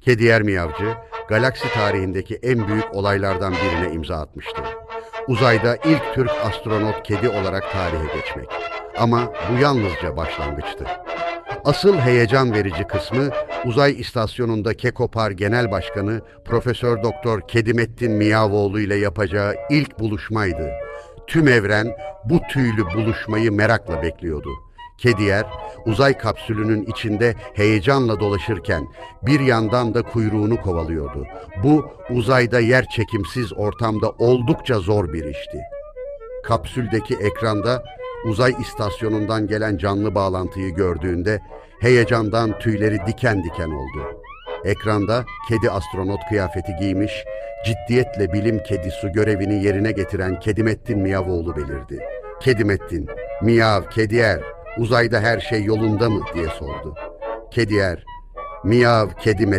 Kediyer Miyavcı, galaksi tarihindeki en büyük olaylardan birine imza atmıştı. Uzayda ilk Türk astronot kedi olarak tarihe geçmek. Ama bu yalnızca başlangıçtı. Asıl heyecan verici kısmı uzay istasyonunda Kekopar Genel Başkanı Profesör Doktor Kedimettin Miyavoğlu ile yapacağı ilk buluşmaydı. Tüm evren bu tüylü buluşmayı merakla bekliyordu. Kediyer uzay kapsülünün içinde heyecanla dolaşırken bir yandan da kuyruğunu kovalıyordu. Bu uzayda yer çekimsiz ortamda oldukça zor bir işti. Kapsüldeki ekranda uzay istasyonundan gelen canlı bağlantıyı gördüğünde heyecandan tüyleri diken diken oldu. Ekranda kedi astronot kıyafeti giymiş, ciddiyetle bilim kedisi görevini yerine getiren Kedimettin Miyavoğlu belirdi. Kedimettin, Miyav, Kediyer, uzayda her şey yolunda mı diye sordu. Kediyer, Miyav, Kedimettin